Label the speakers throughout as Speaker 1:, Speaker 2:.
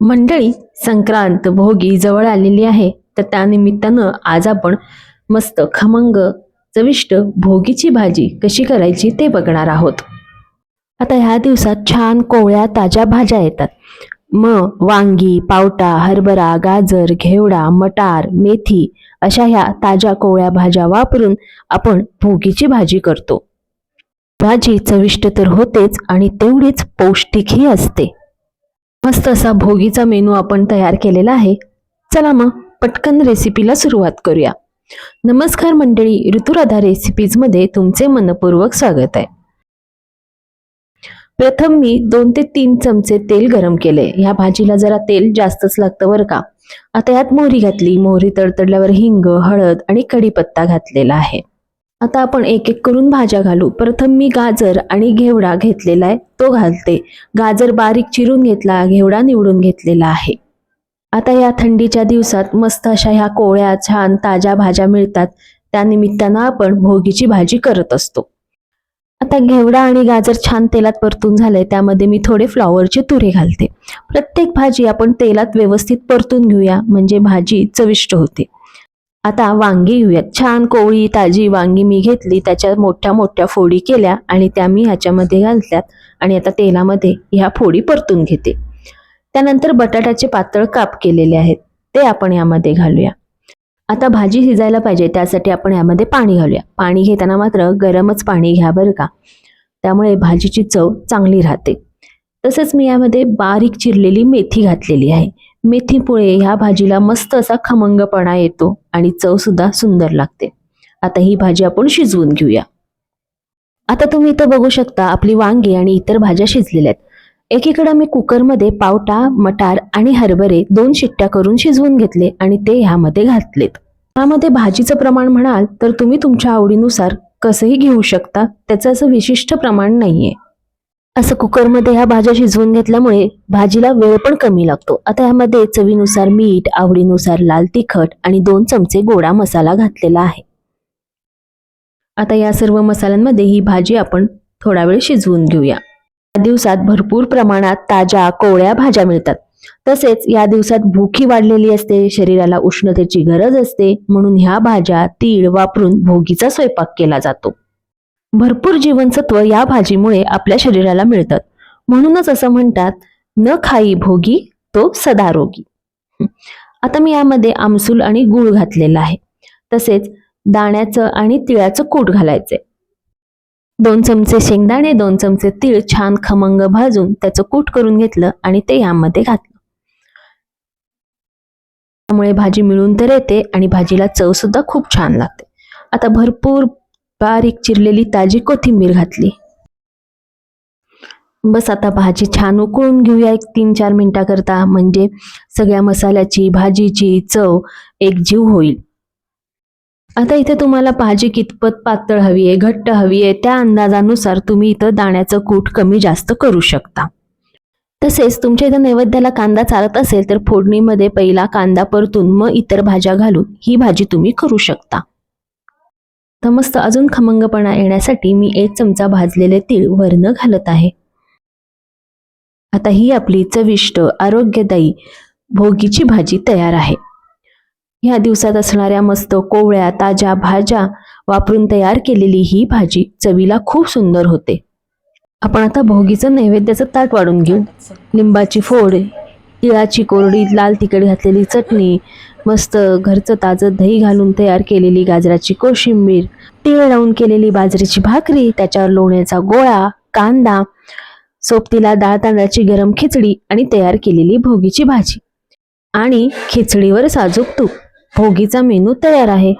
Speaker 1: मंडळी संक्रांत भोगी जवळ आलेली आहे. तर त्यानिमित्तानं आज आपण मस्त खमंग चविष्ट भोगीची भाजी कशी करायची ते बघणार आहोत. आता ह्या दिवसात छान कोवळ्या ताज्या भाज्या येतात. मग वांगी पावटा हरभरा गाजर घेवडा मटार मेथी अशा ह्या ताज्या कोवळ्या भाज्या वापरून आपण भोगीची भाजी करतो. भाजी चविष्ट तर होतेच आणि तेवढीच पौष्टिकही असते. मस्त असा भोगीचा मेनू आपण तयार केलेला आहे. चला मग पटकन रेसिपीला सुरुवात करूया. नमस्कार मंडळी ऋतुराधा रेसिपीजमध्ये तुमचे मनपूर्वक स्वागत आहे. प्रथम मी दोन ते तीन चमचे तेल गरम केले. ह्या भाजीला जरा तेल जास्तच लागतं बरं का. आता यात मोहरी घातली. मोहरी तडतडल्यावर हिंग हळद आणि कढीपत्ता घातलेला आहे. आता आपण एक एक करून भाज्या घालू. प्रथम मी गाजर आणि घेवडा घेतलेला आहे तो घालते. गाजर बारीक चिरून घेतला घेवडा निवडून घेतलेला आहे. आता या थंडीच्या दिवसात मस्त अशा ह्या कोळ्या छान ताज्या भाज्या मिळतात. त्यानिमित्तानं आपण भोगीची भाजी करत असतो. आता घेवडा आणि गाजर छान तेलात परतून झाले त्यामध्ये मी थोडे फ्लॉवरचे तुरे घालते. प्रत्येक भाजी आपण तेलात व्यवस्थित परतून घेऊया म्हणजे भाजी चविष्ट होते. आता वांगी घेऊयात. छान कोळी ताजी वांगी मी घेतली. त्याच्या मोठ्या मोठ्या फोडी केल्या आणि त्या मी ह्याच्यामध्ये घालत्यात. आणि आता तेलामध्ये ह्या फोडी परतून घेते. त्यानंतर बटाट्याचे पातळ काप केलेले आहेत. ते आपण यामध्ये घालूया. आता भाजी शिजायला पाहिजे. त्यासाठी आपण यामध्ये पाणी घालूया. पाणी घेताना मात्र गरमच पाणी घ्या बरं का. त्यामुळे भाजीची चव चांगली राहते. तसंच मी यामध्ये बारीक चिरलेली मेथी घातलेली आहे. मेथीपुळे ह्या भाजीला मस्त असा खमंगपणा येतो आणि चव सुद्धा सुंदर लागते. आता ही भाजी आपण शिजवून घेऊया. आता तुम्ही इथं बघू शकता आपली वांगी आणि इतर भाज्या शिजलेल्या आहेत. एकीकडे मी कुकरमध्ये पावटा मटार आणि हरभरे दोन शिट्ट्या करून शिजवून घेतले आणि ते ह्यामध्ये घातलेत. ह्यामध्ये भाजीचं प्रमाण म्हणाल तर तुम्ही तुमच्या आवडीनुसार कसंही घेऊ शकता. त्याचं असं विशिष्ट प्रमाण नाहीये. असं कुकरमध्ये ह्या भाज्या शिजवून घेतल्यामुळे भाजीला वेळ पण कमी लागतो. आता ह्यामध्ये चवीनुसार मीठ आवडीनुसार लाल तिखट आणि दोन चमचे गोडा मसाला घातलेला आहे. आता या सर्व मसाल्यांमध्ये ही भाजी आपण थोडा वेळ शिजवून घेऊया. या दिवसात भरपूर प्रमाणात ताज्या कोवळ्या भाज्या मिळतात. तसेच या दिवसात भूखी वाढलेली असते शरीराला उष्णतेची गरज असते म्हणून ह्या भाज्या तीळ वापरून भोगीचा स्वयंपाक केला जातो. भरपूर जीवनसत्व या भाजीमुळे आपल्या शरीराला मिळतात. म्हणूनच असं म्हणतात न खाई भोगी तो सदा रोगी आता मी यामध्ये आमसूल आणि गूळ घातलेला आहे. तसेच दाण्याचं आणि तिळाचं कूट घालायचे दोन चमचे शेंगदाणे दोन चमचे तीळ छान खमंग भाजून त्याचं कूट करून घेतलं आणि ते यामध्ये घातलं. त्यामुळे भाजी मिळून तर येते आणि भाजीला चव सुद्धा खूप छान लागते. आता भरपूर बारीक चिरलेली ताजी कोथिंबीर घातली. बस आता भाजी छान उकळून घेऊया एक तीन चार मिनिटाकरता. म्हणजे सगळ्या मसाल्याची भाजीची चव एक जीव होईल. आता इथे तुम्हाला भाजी कितपत पातळ हवी आहे घट्ट हवी आहे त्या अंदाजानुसार तुम्ही इथं दाण्याचं कूट कमी जास्त करू शकता. तसेच तुमच्या इथं नैवेद्याला कांदा चालत असेल तर फोडणीमध्ये पहिला कांदा परतून मग इतर भाज्या घालून ही भाजी तुम्ही करू शकता. तर मस्त अजून खमंगपणा येण्यासाठी मी एक चमचा भाजलेले तीळ वरनं घालत आहे. आता ही आपली चविष्ट आरोग्यदायी भोगीची भाजी तयार आहे. ह्या दिवसात असणाऱ्या मस्त कोवळ्या ताज्या भाज्या वापरून तयार केलेली ही भाजी चवीला खूप सुंदर होते. आपण आता भोगीचं नैवेद्याचं ताट वाढून घेऊ. लिंबाची फोड तिळाची कोरडी लाल तिखट घातलेली चटणी मस्त घरचं ताजं दही घालून तयार केलेली गाजराची कोशिंबीर तीळ लावून केलेली बाजरीची भाकरी त्याच्यावर लोण्याचा गोळा कांदा सोबतीला डाळ तांदळाची गरम खिचडी आणि तयार केलेली भोगीची भाजी. आणि खिचडीवर साजूक तूप. भोगीचा मेनू तयार आहे.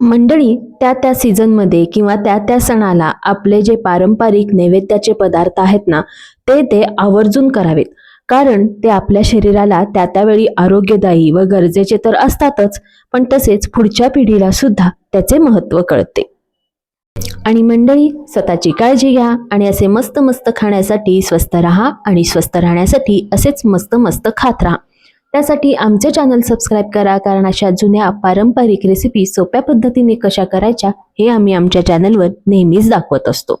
Speaker 1: मंडळी त्या त्या सीझनमध्ये किंवा त्या त्या सणाला आपले जे पारंपरिक नैवेद्याचे पदार्थ आहेत ना ते ते आवर्जून करावेत. कारण ते आपल्या शरीराला त्या त्यावेळी आरोग्यदायी व गरजेचे तर असतातच पण तसेच पुढच्या पिढीला सुद्धा त्याचे महत्त्व कळते. आणि मंडळी स्वतःची काळजी घ्या आणि असे मस्त मस्त खाण्यासाठी स्वस्त राहा आणि स्वस्त राहण्यासाठी असेच मस्त मस्त खात राहा. त्यासाठी आमचे चॅनल सबस्क्राईब करा कारण अशा जुन्या पारंपरिक रेसिपी सोप्या पद्धतीने कशा करायच्या हे आम्ही आमच्या चॅनलवर नेहमीच दाखवत असतो.